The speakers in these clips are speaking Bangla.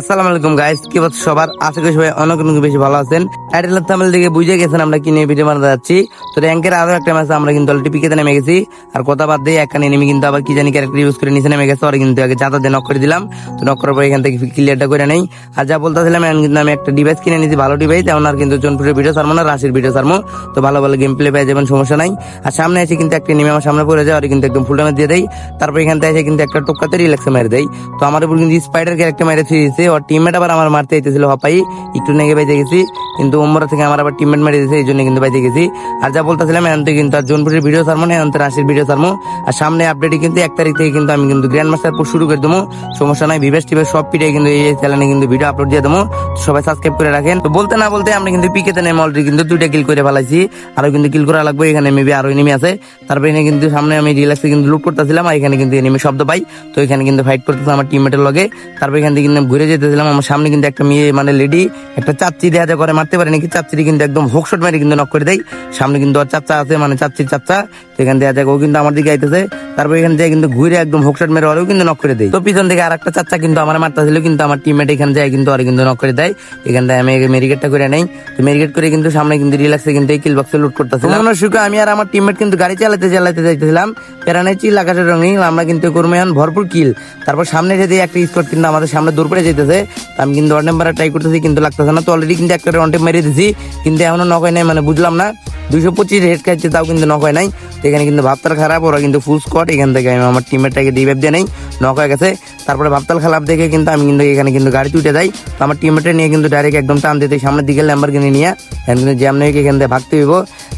আসসালামু আলাইকুম গাইস কি বলছো সবার? আশা করি সবাই অনেক অনেক বেশি ভালো আছেন। টাইটেল থামেল দিকে বুঝে গেছেন আমরা কি নিয়ে ভিডিও বানাতে যাচ্ছি। তো র্যাঙ্কের আরও একটা ম্যাচ আমরা কিন্তু অলরেডি পিকেতে নেমে গেছি। আর কথা বাদ দিয়ে একটা এনিমি কিন্তু আবার কি জানি ক্যারেক্টার ইউজ করে নিচে নেমে গেছে। আর কিন্তু আগে যাতা নক করে দিলাম। তো নক করার পর এখান থেকে ক্লিয়ারটা করে নেই। আর যা বলতেছিলাম এখন কিন্তু আমি একটা ডিভাইস কিনে নিয়েছি, ভালো ডিভাইস এমন আর কিন্তু জনপুরের ভিডিও সারমো না রাশির ভিডিও সারমো তো ভালো ভালো গেম প্লে পেয়ে যাবেন, সমস্যা নাই। আর সামনে এসে কিন্তু একটা এনিমি আমার সামনে পড়ে যায় আর কিন্তু একদম ফুল ড্যামেজ দিয়ে দেয়। তারপর এখান থেকে এসে কিন্তু একটা টোকাতে রিল্যাক্সে মেরে দেয়। তো আমার উপর কিন্তু স্পাইডার ক্যারেক্টার মেরে দিয়েছে ওর টিমমেট আবার আমার মারতে চাইতেছিল হপাই একটু নেগে বেঁচে গেছি, কিন্তু ওমরা থেকে আমার আবার টিমমেট মেরে দিয়েছে এই জন্য কিন্তু বেঁচে গেছি। আর যা বলতেছিলাম, এখন থেকে কিন্তু আর জোনপুরের ভিডিও সারমো না, এখন রাশির ভিডিও সারমো আর সামনে আপডেটে কিন্তু এক তারিখ থেকে কিন্তু আমি কিন্তু গ্র্যান্ড মাস্টার পুশ শুরু করে দেবো। সমস্যা নাই ভিভেস টিভেস সব পিঠে কিন্তু এই চ্যানেলে কিন্তু ভিডিও আপলোড দিয়ে দেবো। সবাই সাবস্ক্রাইব করে রাখেন। তো বলতে না বলতে আমরা কিন্তু পিকেতে নেমে অলরেডি কিন্তু দুইটা কিল করে ফেলাইছি। আরও কিন্তু কিল করা লাগবে, এখানে মেবি আরও এনিমি আছে। তারপরে এখানে কিন্তু সামনে আমি রিল্যাক্সে কিন্তু লুট করতেছিলাম, আর এখানে কিন্তু এনিমি শব্দ পাই। তো এখানে কিন্তু ফাইট করতেছে আমার টিমমেটের লগে। তারপর এখান থেকে কিন্তু ঘুরে যেতেছিলাম আমার সামনে কিন্তু একটা মেয়ে মানে লেডি একটা চাচ্চি দেখা করে। মারতে পারে নাকি চাচ্চিটি কিন্তু একদম হোকশট মেরে কিন্তু নক করে দেয়। সামনে কিন্তু ওর চাচ্চা আছে মানে চাচ্চির চাচ্চা। তো এখান দেখা যায় ও কিন্তু আমার দিকে আইতেছে। তারপর এখান থেকে কিন্তু ঘুরে একদম হোকশট মেরে ওরেও কিন্তু নক করে দেয়। তো পিছন থেকে আর একটা চাচ্চা কিন্তু আমার মারতেছিল, কিন্তু আমার টিমমেট এখানে যায় কিন্তু ওরে কিন্তু নক করে দেয়। এখান থেকে আমি মেরিগেটটা করে নেই। তো মেরিগেট করে কিন্তু সামনে কিন্তু রিল্যাক্সে কিন্তু এই কিল বক্সে লুট করতেছিলাম। মনে সুখে, আমি আর আমার টিমমেট কিন্তু গাড়ি চালাতে চালাতে যাইতেছিলাম। পেরানাই চিল আকাশের রঙিন। আমরা কিন্তু করব ভরপুর কিল তারপর সামনে যদি একটা স্পট কিন্তু আমাদের সামনে দূর পড়ে যেতেছে তো আমি কিন্তু ওয়ান নাম্বার ট্রাই করতেছি, কিন্তু লাগতেছে না। তো অলরেডি কিন্তু একটা টেপ মেরে দিছি, কিন্তু এখনও নক হয় নাই মানে বুঝলাম না। দুইশো পঁচিশ হেড খাইছে, তাও কিন্তু নক হয় নাই। তো এখানে কিন্তু ভাবতাল খারাপ, ওরা কিন্তু ফুল স্কোয়াড এখান থেকে আমি আমার টিমমেটটাকে রিভাইভ দিয়ে নেই নক হয়ে গেছে। তারপরে ভাবতাল খারাপ দেখে কিন্তু আমি কিন্তু এখানে কিন্তু গাড়ি উঠে যাই। তো আমার টিমমেটটা নিয়ে কিন্তু ডাইরেক্ট একদম টান দিতে, সামনের দিকে ল্যাম্বার কিনে নিয়ে, এখানে কিন্তু জ্যাম নিয়ে এখান থেকে ভাগতে হইব।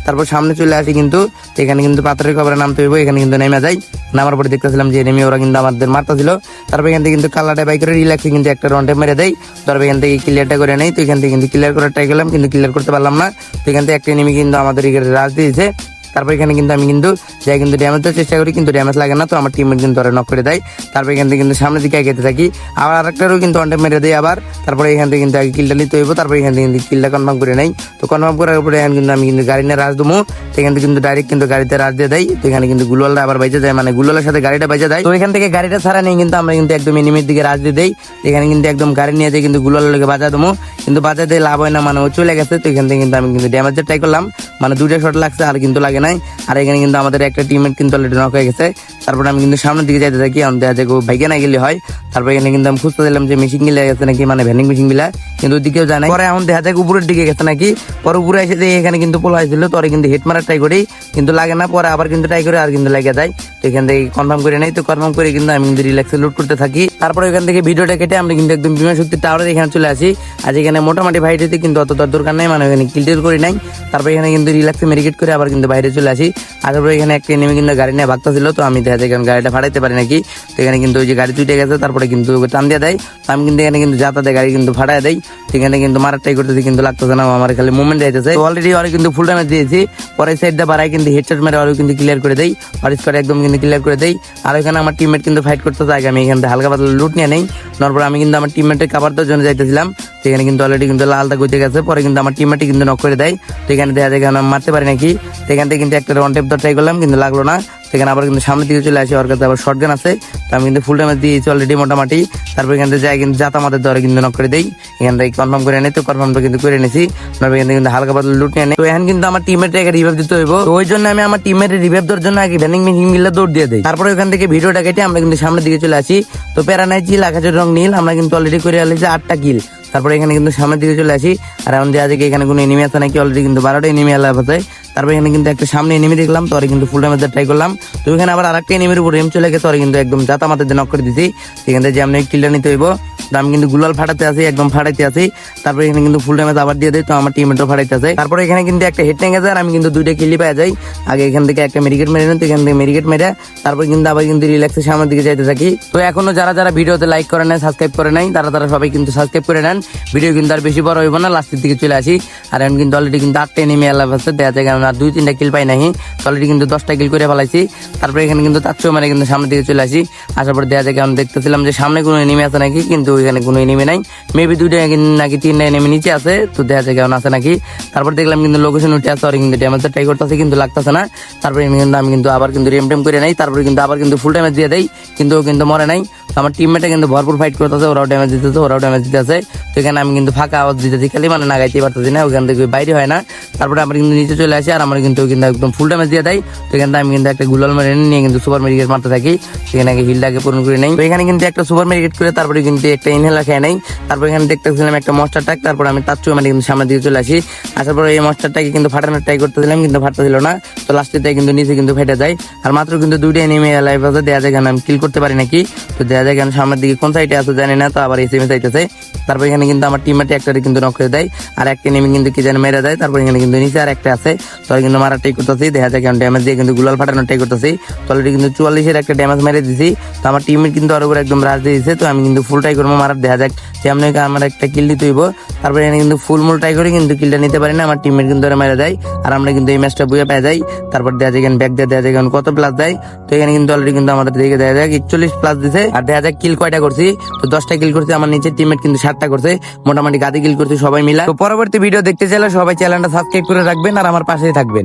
তারপর সামনে চলে আসি কিন্তু, এখানে কিন্তু পাথরের কবরে নামতে হইব, এখানে কিন্তু নেমে যাই। নামার পরে দেখতেছিলাম যে নেমে ওরা কিন্তু আমাদের মারতেছিল। তারপর এখান থেকে কিন্তু কালারটা বাই করে রিল্যাক্সে কিন্তু একটা রন্টে মেরে দেয়। তারপর এখান থেকে ক্লিয়ারটা করে নেই তো এখান থেকে কিন্তু ক্লিয়ার করার ট্রাই করলাম, কিন্তু ক্লিয়ার করতে পারলাম না। তো এখান থেকে একটা নেমে কিন্তু আমাদের এখানে রাজ দিয়েছে। তারপর এখানে কিন্তু আমি কিন্তু যাই কিন্তু ড্যামেজ দেওয়ার চেষ্টা করি, কিন্তু ড্যামেজ লাগে না, তো আমার টিমমেট কিন্তু ওরা নক করে দেয়। তারপর এখান থেকে কিন্তু সামনের দিকে এগিয়ে থাকি। আবার আরেকটারও কিন্তু অন্টে মেরে দেয় আবার। তারপরে এখান থেকে কিন্তু আগে কিলটা নিতে হইব, তারপর এখান থেকে কিন্তু কিলটা কনফার্ম করে নেই। তো কনফার্ম করার পরে এখন কিন্তু আমি কিন্তু গাড়ি নিয়ে রাজ দেবো তো এখান থেকে কিন্তু ডাইরেক্ট কিন্তু গাড়িতে রাজ দিয়ে দেয়। তো এখানে কিন্তু গুলোয়ালটা আবার বাইজে যায় মানে গুলোয়ালের সাথে গাড়িটা বাইজে দেয় তো এখান থেকে গাড়িটা ছাড়া নেই কিন্তু আমরা কিন্তু একদম এনিমির দিকে রাজ দিয়ে দেই। এখানে কিন্তু একদম গাড়ি নিয়ে যাই কিন্তু গুলোয়ালের লোকে বাজা দেবো কিন্তু বাজা দিয়ে লাভ হয় না মানে ও চলে গেছে। তো এখান থেকে কিন্তু আমি কিন্তু ড্যামেজের ট্রাই করলাম। মানে দুইটা শট লাগছে, আর কিন্তু লাগে নাই। আর এখানে কিন্তু আমাদের একটা টিমমেট কিন্তু অলরেডি নক হয়ে গেছে। তারপর আমি কিন্তু সামনের দিকে যাইতে থাকি, আমি দেখা যায় ভাইকে না গেলে হয়। তারপর এখানে কিন্তু আমি খুঁজতে দিলাম যে মেশিন গিলে গেছে নাকি মানে ভ্যানিং মেশিন গিলা। কিন্তু ওদিকেও যায় না পরে এখন দেখা যায় উপরের দিকে গেছে নাকি। পরে উপরে এসে যে এখানে কিন্তু পোলা হয়েছিল তোরে কিন্তু হেড মারার ট্রাই করি। কিন্তু লাগে না, পরে আবার কিন্তু ট্রাই করে, আর কিন্তু লাগে যায়। এখান থেকে কনফার্ম করে নেই, তো কনফার্ম করে কিন্তু আমি কিন্তু রিল্যাক্সে লুট করতে থাকি। তারপরে ওখান থেকে ভিডিওটা কেটে আমরা কিন্তু একদম বিমান শক্তি টাওয়ারের এখানে চলে আসি। আজ এখানে মোটামুটি ভাইটিতে কিন্তু অত দরকার নাই মানে এখানে কিলটিল করি নাই। তারপর এখানে কিন্তু রিল্যাক্সে মেরিকেট করে আবার কিন্তু বাইরে চলে আসি। তারপরে এখানে একটা নেমে কিন্তু গাড়ি নিয়ে ভাগতেছিল, তো আমি দেখা যায় এখানে গাড়িটা ফাটাইতে পারি নাকি। তো এখানে কিন্তু ওই যে গাড়ি চুটে গেছে, তারপরে কিন্তু টান দিয়ে দেয়। তো আমি কিন্তু এখানে কিন্তু যাতাতে গাড়ি কিন্তু ফাটাই দেয় সেখানে কিন্তু মারাটাই করতেছি, কিন্তু লাগতেছে না, আমার খালি মুভমেন্ট যাইতেছে। অলরেডি ওরা কিন্তু ফুল ড্যামেজ দিয়েছি। পরে সাইড দিয়ে বাড়াই কিন্তু হেডশট মেরে ওরা কিন্তু ক্লিয়ার করে দেয় আর স্কোয়ার একদম কিন্তু ক্লিয়ার করে দেই। আর এখানে আমার টিমমেট কিন্তু ফাইট করতে চাই আমি এখান থেকে হালকা পাতলা লুট নিয়ে নেই। তারপর আমি কিন্তু আমার টিমমেটের কাবার দেওয়ার জন্য যাইতেছিলাম। সেখানে কিন্তু অলরেডি কিন্তু লালটা গইতে গেছে। পরে কিন্তু আমার টিমমেটে কিন্তু নক করে দেয়। তো এখানে দেখা যায় মারতে পারি নাকি? সেখান থেকে কিন্তু একটা রন টেপ ট্রাই করলাম, কিন্তু লাগল না। সেখানে আবার কিন্তু সামনের দিকে চলে আসি, ওর কাছে আবার শর্ট গান আছে। তো আমি কিন্তু ফুল ড্যামেজ দিয়েছি অলরেডি মোটামুটি। তারপর এখান থেকে যাই কিন্তু যাতা আমাদের দরে কিন্তু নক করে দেই। এখান থেকে কনফার্ম করে নেই, তো কনফার্মটা কিন্তু করে নিয়েছি তারপর এখান থেকে কিন্তু হালকা পাতলা লুট নিয়ে তো এখন কিন্তু আমার টিমের আগে রিভাইভ দিতে হইব। ওই জন্য আমি আমার টিমের রিভাইভ দেওয়ার জন্য আগে ভ্যানিং মিটিং মিলে দৌড় দিয়ে দেই। তারপরে ওখান থেকে ভিডিওটা কেটে আমরা কিন্তু সামনের দিকে চলে আসি। তো প্যারানাই চিল আকাশের রং নীল, আমরা কিন্তু অলরেডি করে আলেছি আটটা কিল। তারপরে এখানে কিন্তু সামনের দিকে চলে আসি। আর এখন দেওয়া যায় এখানে কোনো এনিমি আছে নাকি অলরেডি কিন্তু বারোটা এনিমি আলাপ আছে। তারপর এখানে কিন্তু একটা সামনে এনিমি দেখলাম, তো কিন্তু ফুল ড্যামেজ ট্রাই করলাম। তো এখানে আবার আরেকটা এনিমির উপর এম চলে গেছে ওরা কিন্তু একদম জাতা মাথাতে নক করে দিছি। সেখান থেকে যে আমি কিলটা নিতে হইব। আমি কিন্তু গুলাল ফাটাতে আছি, একদম ফাটাইতে আছি। তারপরে এখানে কিন্তু ফুল ড্যামেজ আবার দিয়ে দেয়, তো আমার টিমমেটও ফাটাইতে আছে। তারপরে এখানে কিন্তু একটা হেড টেঙ্গে যায় আমি কিন্তু দুইটা কিলি পাওয়া যাই। আগে এখান থেকে একটা মেডিকেট মেরে নেন, তো এখান থেকে মেডিকেট মেরে তারপর কিন্তু আবার কিন্তু রিল্যাক্সের সামনের দিকে যাইতে থাকি। তো এখনও যারা যারা ভিডিওতে লাইক করে নেয় সাবস্ক্রাইব করে নাই, তারা তারা সবাই কিন্তু সাবস্ক্রাইব করে নেন। ভিডিও কিন্তু আর বেশি বড় হইব না লাস্টের দিকে চলে আসি। আর এখন কিন্তু অলরেডি কিন্তু আটটা এনিমি আলাপ আছে দেখা যায় কারণ আর দুই তিনটা কিল পাই নাই। অলরেডি কিন্তু দশটা কিল করে ফেলাইছি। তারপরে এখানে কিন্তু তার মানে কিন্তু সামনের দিকে চলে আসি। আসার পর দেখা যায় কারণ দেখতেছিলাম যে সামনে কোনো এনিমি আছে নাকি, কিন্তু এখানে কোনো এনিমি নাই। মেবি দুইটা নাকি তিনটা এনিমি নিচে আছে, তো দেখা যায় কেমন আছে নাকি। তারপর দেখলাম কিন্তু লোকেশন উঠে আছে আর কিন্তু ড্যামেজ ট্রাই করতেছে, কিন্তু লাগতেছে না। তারপরে কিন্তু আমি কিন্তু আবার কিন্তু রেম টেম করে নাই, তারপরে কিন্তু আবার কিন্তু ফুল ড্যামেজ দিয়ে দেয় কিন্তু ও কিন্তু মরে নাই। আমার টিমমেটে কিন্তু ভরপুর ফাইট করতেছে, ওরাও ড্যামেজ দিতেছে, ওরাও ড্যামেজ দিতেছে। তো এখানে আমি কিন্তু ফাঁকা আওয়াজ দিতেছি, খালি মানে নাগাইতে পারতেছি না, ওখান থেকে বাইরে হয় না। তারপরে আমরা কিন্তু নিচে চলে আসি, আর আমার কিন্তু কিন্তু একদম ফুল ড্যামেজ দিয়ে দেয় তো এখানে আমি কিন্তু একটা গুলাল মেরে নিয়ে কিন্তু সুপার মেডিকেট মারতে থাকি। সেখানে আগে হিলটাকে পূরণ করে নেই। তো এখানে কিন্তু একটা সুপার মেডিকেট করে তারপরে কিন্তু একটা ইনহেলার খেয়ে নেই। তারপর এখানে দেখতেছিলাম একটা মস্টার টাক তারপর আমি তার চুয়ে মানে কিন্তু সামনের দিকে চলে আসি। আসার পরে এই মস্টারটাকে কিন্তু ফাটানোর ট্রাই করতেছিলাম, কিন্তু ফাটতেছিল না। তো লাস্টে কিন্তু নিচে কিন্তু ফেটে যায়। আর মাত্র কিন্তু দুইটা এনিমি লাইভ আছে, দেয়া যায় আমি কিল করতে পারি নাকি? তো দেয়া যায় সামনের দিকে কোন সাইডে আছে জানি না, তো আবার এসএমএস চাইতেছে তারপর এখানে কিন্তু আমার টিমমেটে একটা কিন্তু নক করে দেয়। আর একটা নেমে কিন্তু কি যেন মেরে দেয়। তারপর এখানে কিন্তু নিচে আর একটা আছে। তো কিন্তু মারা ট্রাই করতেছি দেখা যায় কেন ড্যামেজ দিয়ে কিন্তু গুলাল ফাটানোর ট্রাই করতেছি। তো অলরেডি কিন্তু চুয়াল্লিশের একটা ড্যামেজ মেরে দিছি। তো আমার টিমমেট কিন্তু উপর একদম রাজ দিয়ে দিছে, তো আমি কিন্তু ফুল ট্রাই করব মারার দেখা যাক। যেমন আমার একটা কিল দিতে হইব। তারপরে এখানে কিন্তু ফুল মুল ট্রাই করে কিন্তু কিলটা নিতে পারি না। আমার টিমমেট কিন্তু ওরা মেরে দেয়। আর আমরা কিন্তু এই ম্যাচটা বুঝে পেয়ে যাই। তারপর দেখা যায় ব্যাক দিয়ে দেখা যায় কত প্লাস দেয়। তো এখানে কিন্তু অলরেডি কিন্তু আমাদের দিকে দেখা যায় একচল্লিশ প্লাস দিছে। আর দেখা যায় কিল কয়টা করছি। তো দশটা কিল করছি। আমার নিচের টিমমেট কিন্তু সাতটা করছে। মোটামুটি গাদি কিল করছি সবাই মিলা। তো পরবর্তী ভিডিও দেখতে চাইলে সবাই চ্যানেলটা সাবস্ক্রাইব করে রাখবেন আর আমার পাশেই থাকবেন।